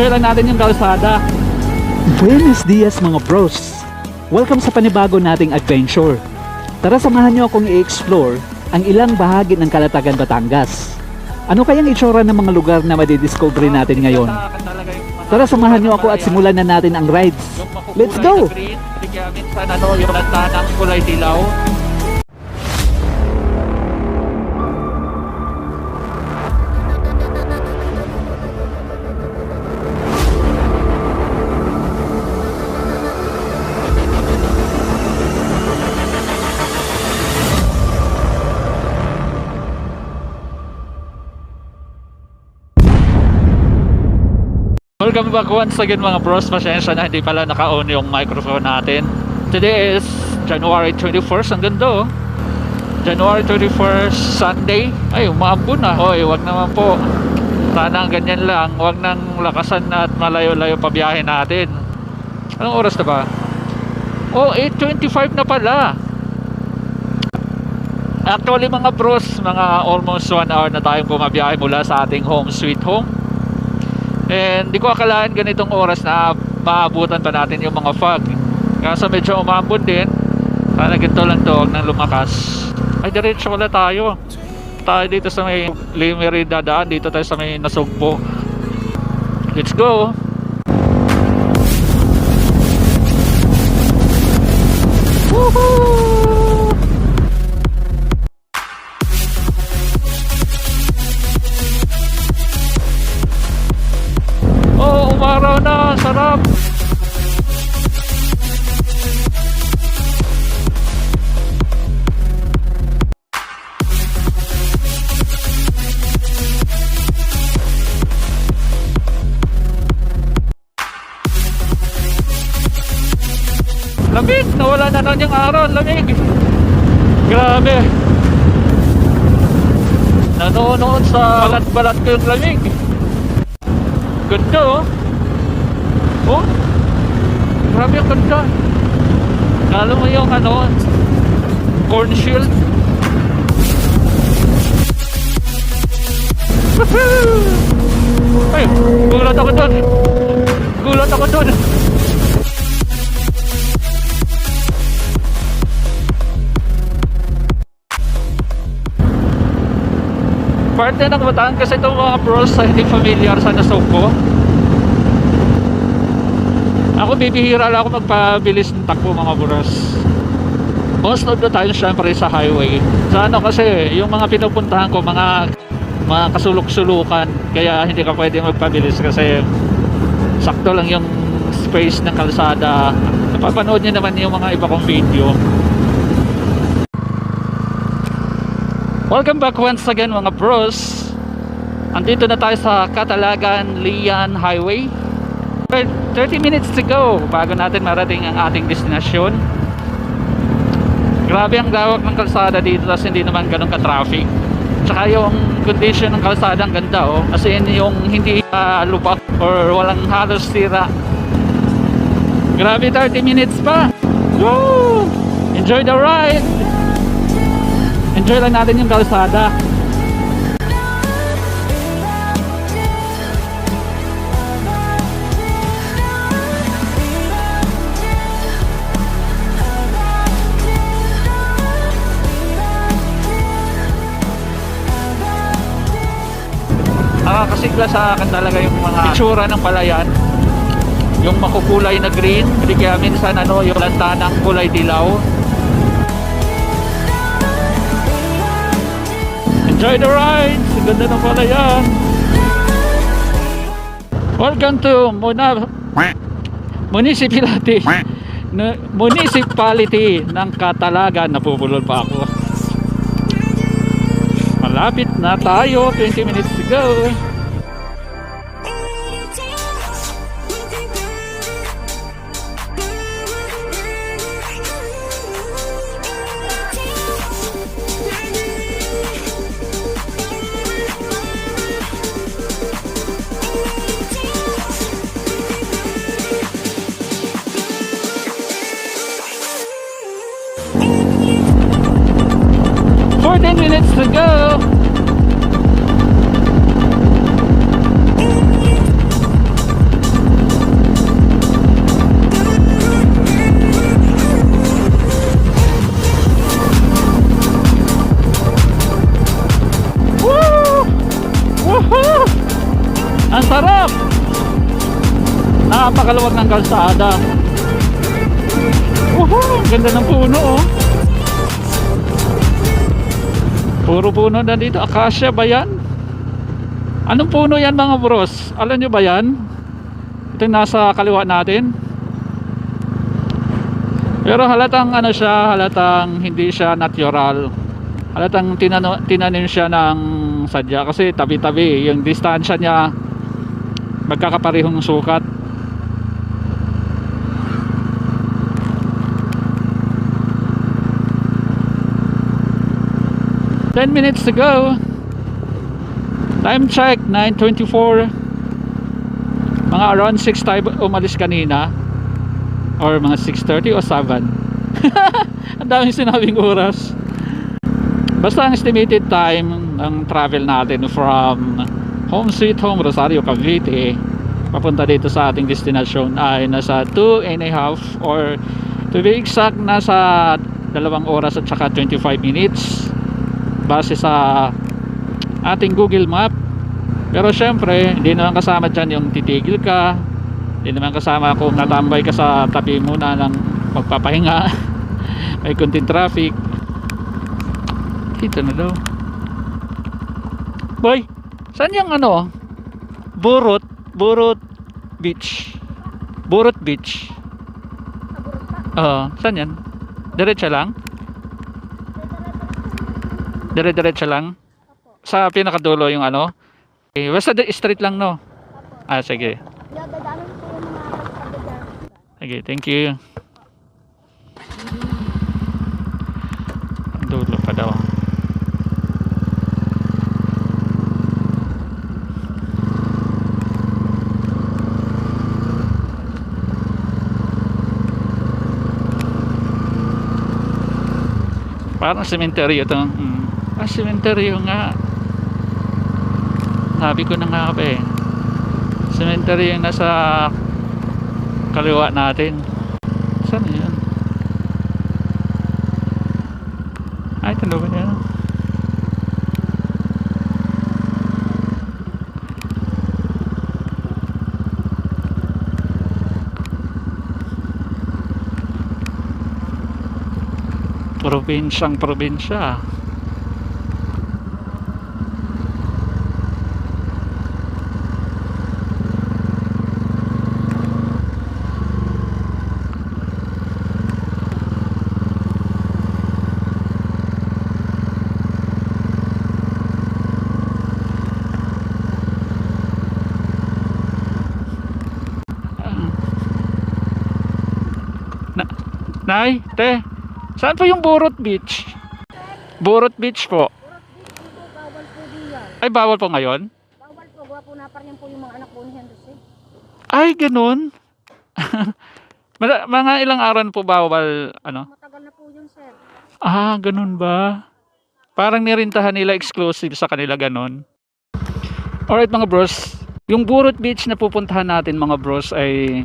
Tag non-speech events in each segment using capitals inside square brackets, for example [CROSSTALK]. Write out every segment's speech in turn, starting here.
Enjoy lang natin yung kalsada. Buenos dias mga bros! Welcome sa panibago nating adventure. Tara samahan niyo akong i-explore ang ilang bahagi ng Kalatagan, Batangas. Ano kayang itsura ng mga lugar na madidiscover natin ngayon? Tara samahan niyo ako at simulan na natin ang rides. Let's go! Kaya minsan ano, yung lantanang kulay dilaw. Welcome back once again mga bros. Pasensya na hindi pala naka-on yung microphone natin. Today is January 21st. Ang ganda oh. January 21st, Sunday. Ay, umambo na. Hoy, wag naman po. Sana ganyan lang. Wag nang lakasan na at malayo-layo pa biyahe natin. Anong oras na ba? Oh, 8.25 na pala. Actually mga bros, mga almost 1 hour na tayong bumabiyahe mula sa ating home sweet home. And di ko akalaan ganitong oras na maabutan pa natin yung mga fog. Kaso medyo umambon din. Sana ganito lang to, nang lumakas. Ay, diretso wala tayo. Tayo dito sa may Limery dadaan. Dito tayo sa may Nasugpo. Let's go! Araw. Lamig! Grabe! Nanonood sa balat-balat ko yung lamig. Ganda oh. Oh. Grabe ang ganda. Lalo mo yung ano, corn shield. Ay, gulat ako doon. Gulat ako doon. Parte ng Batangas kasi itong mga bros sa hindi familiar sa Nasugpo. Ako bibihira lang ako magpabilis ng takbo mga bros. Most of the time syempre sa highway. Sa ano kasi yung mga pinupuntahan ko mga mga kasulok-sulukan kaya hindi ka pwede magpabilis kasi sakto lang yung space ng kalsada. Napapanood niyo naman yung mga iba kong video. Welcome back once again mga bros. Andito na tayo sa Catalagan Lian Highway. 30 minutes to go bago natin marating ang ating destinasyon. Grabe ang lawak ng kalsada dito tapos hindi naman ganun ka-traffic. Tsaka yung condition ng kalsada ang ganda oh. As in yung hindi uh, lubak or walang halos tira Grabe 30 minutes pa. Woo! Enjoy the ride! Enjoy lang natin yung kalsada. Nakakasigla sa akin talaga yung mga itsura ng palayan. Yung makukulay na green hindi kaya minsan ano yung lantanang kulay dilaw Enjoy the ride! Ang ganda ng pala yan! Welcome to Muna Municipality [LAUGHS] Municipality ng Catalagan Napupulol pa ako Malapit na tayo 20 minutes to go we go. Woo! Woohoo! Ang sarap! Napakaluwag ng kalsada. Woohoo! Ganda ng puno oh. Puro puno na dito. Acacia ba yan? Anong puno yan mga bros? Alam nyo ba yan? Ito yung nasa kaliwa natin. Pero halatang ano siya, halatang hindi siya natural. Halatang tinano, tinanim siya ng sadya kasi tabi-tabi. Yung distansya niya magkakaparehong sukat. Ten minutes to go. Time check, 9.24. Mga around 6 tayo umalis kanina. Or mga 6.30 o 7. Ang daming sinabing oras. Basta ang estimated time ng travel natin from home sweet home Rosario Cavite papunta dito sa ating destination ay nasa 2 and a half or to be exact nasa dalawang oras at saka 25 minutes base sa ating Google Map. Pero syempre hindi naman kasama dyan yung titigil ka. Hindi naman kasama kung natambay ka sa tabi muna ng magpapahinga. [LAUGHS] May kunting traffic. Dito na daw. Boy saan yung ano? Burot burot beach. Burot beach. Oo saan yan? Diretsa lang dire-diretsa lang? Sa pinakadulo yung ano? Eh, basta straight lang no? Ah sige. Dadaanan po yung mga pagdadaan. sige thank you. Dulo pa daw. Parang sementeryo to. Hmm. Ah sementeryo nga sabi ko na nga ba eh cemetery yung nasa kaliwa natin saan yun? Ay tanda ba niya. Probinsyang probinsya Na, Nay, te, saan po yung Burot Beach? Burot Beach po. Bawal po diyan. Ay, bawal po ngayon? Bawal po. Gawa po na pa rin po yung mga anak po ni Henderson. Ay, ganun. [LAUGHS] Mala- mga ilang araw na po bawal, ano? Matagal na po yun, sir. Ah, ganun ba? Parang nirintahan nila exclusive sa kanila ganun. Alright mga bros, yung Burot Beach na pupuntahan natin mga bros ay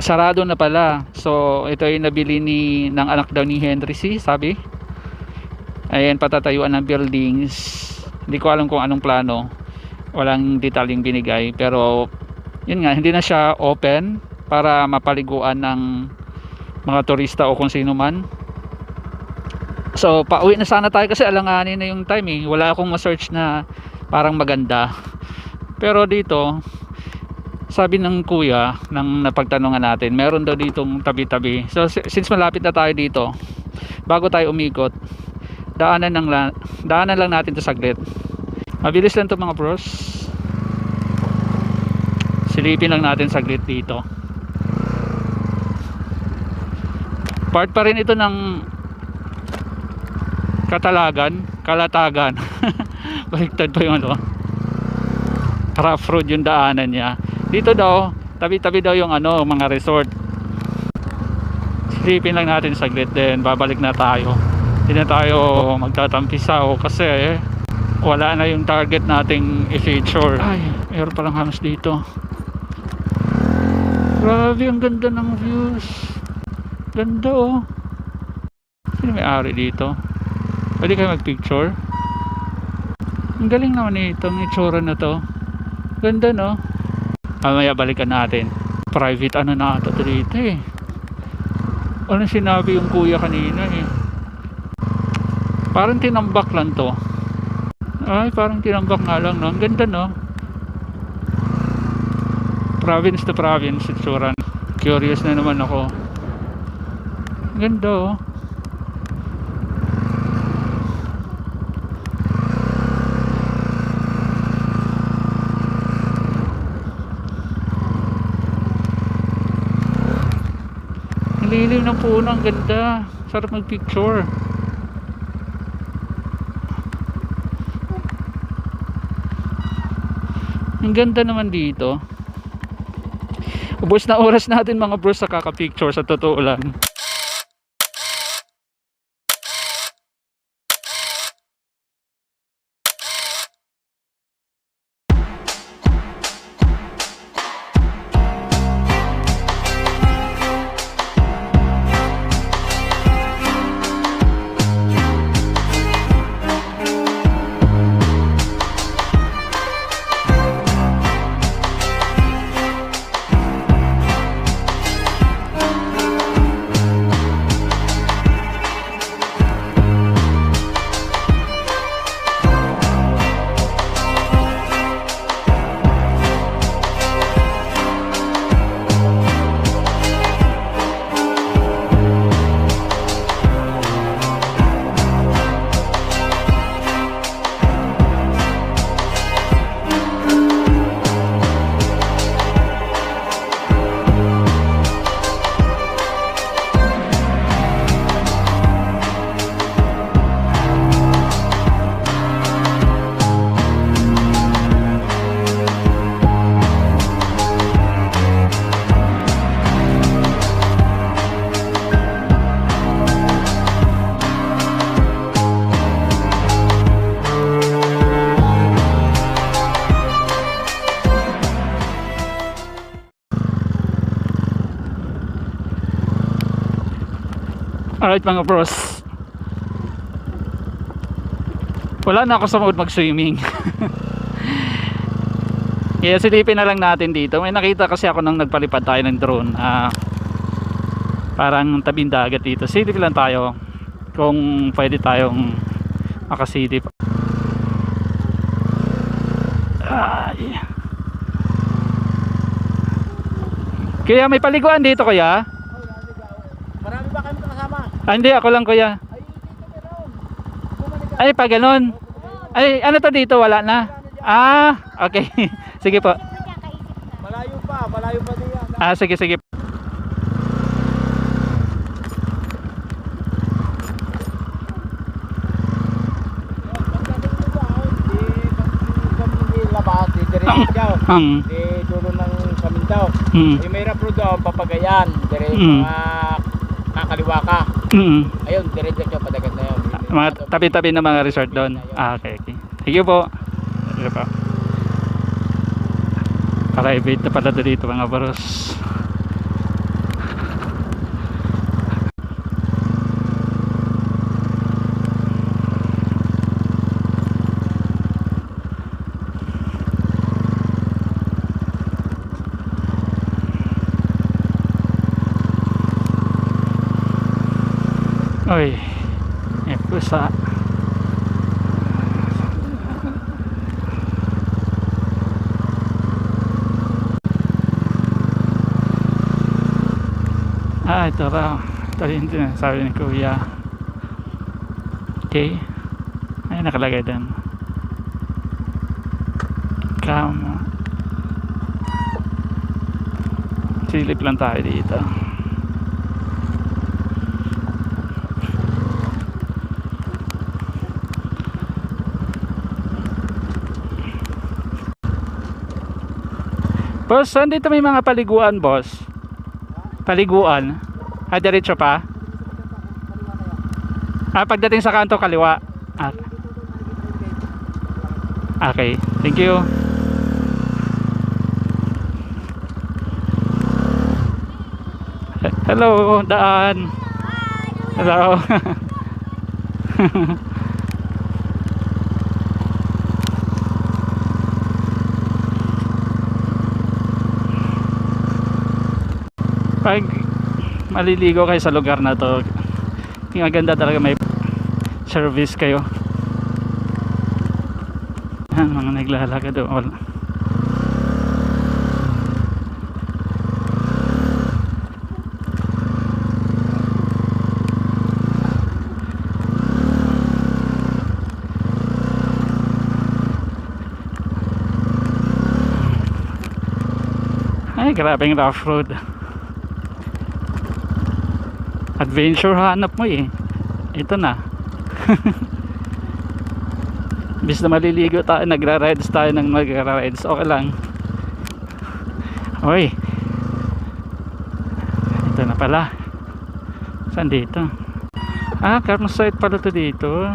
sarado na pala. So, ito ay nabili ni ng anak daw ni Henry C, sabi. Ayan, patatayuan ng buildings. Hindi ko alam kung anong plano. Walang detalyeng binigay. Pero, yun nga, hindi na siya open para mapaliguan ng mga turista o kung sino man. So, pauwi na sana tayo kasi alanganin na yung time eh. Wala akong ma-search na parang maganda. Pero dito, sabi ng kuya, ng napagtanungan natin, meron daw ditong tabi-tabi. So, si- since malapit na tayo dito, bago tayo umikot, daanan, la- daanan lang natin to saglit. Mabilis lang to mga bros. Silipin lang natin saglit dito. Part pa rin ito ng Katalagan, Kalatagan. [LAUGHS] Baliktad pa yung ano. Rough road yung daanan niya. Dito daw, tabi-tabi daw yung ano, mga resort. Silipin lang natin saglit din, babalik na tayo. Hindi na tayo magtatampisaw kasi wala na yung target nating i-feature. Ay, meron palang hams dito. Grabe, ang ganda ng views. Ganda oh. Sino may ari dito? Pwede kayo mag-picture? Ang galing naman itong itsura na to. Ganda no? Mamaya balikan natin. Private ano na ata to dito eh. Ano sinabi yung kuya kanina eh. Parang tinambak lang to. Ay, parang tinambak nga lang no. Ang ganda no? Province to province, itsuran. Curious na naman ako. Ganda oh. Lilim ng puno, ang ganda. Sarap mag-picture. Ang ganda naman dito. Ubus na oras natin mga bros sa kaka-picture sa totoo lang. Alright mga bros. Wala na ako sa mood mag-swimming. [LAUGHS] Kaya silipin na lang natin dito. May nakita kasi ako nang nagpalipad tayo ng drone. Ah, parang tabing dagat dito. Silip lang tayo kung pwede tayong makasilip. Ay. Kaya may paliguan dito kuya? Marami ba kami kasama? Ah, hindi ako lang kuya. Ay, pa ganun. Ay, ano to dito? Wala na. Ah, okay. sige po. Malayo pa, malayo pa din yan. Ah, sige, sige. Ang, Di dulo ng Samindaw. mm, Yung may rapro daw, papagayan. Diretso Mm. mga kakaliwa ka. mm. Ayun, diretso siya padagan na yun. Mga tabi-tabi na mga resort doon. Ah, okay, okay. Sige po. Sige po. Private na pala to dito mga baros. Oy, eh, pusa. Ah, ito raw. Ito yung sinasabi ni Kuya. Okay. Ay, nakalagay din. Come. Silip lang tayo dito. Boss, saan may mga paliguan, boss? Paliguan. Ah, diretso pa? Ah, pagdating sa kanto, kaliwa. Ah. Okay, thank you. Hello, daan. Hello. [LAUGHS] pag maliligo kayo sa lugar na to yung ganda talaga may service kayo. Yan, mga naglalakad doon ay grabeng rough road adventure hanap mo eh. Ito na. [LAUGHS] Bis na maliligo tayo nagra-rides tayo ng magra-rides. Okay lang. Oy ito na pala. Saan dito? Ah campsite pala to dito.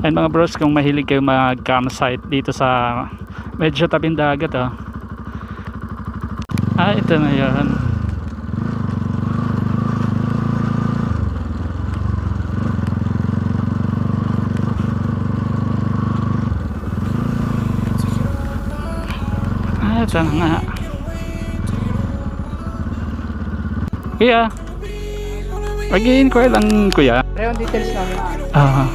And mga bros kung mahilig kayo mag campsite dito sa medyo tabing dagat oh. Ah ito na yan Ah, ito na nga. Kuya. Pag-i-inquire lang, kuya. Pero yung details namin. Ah,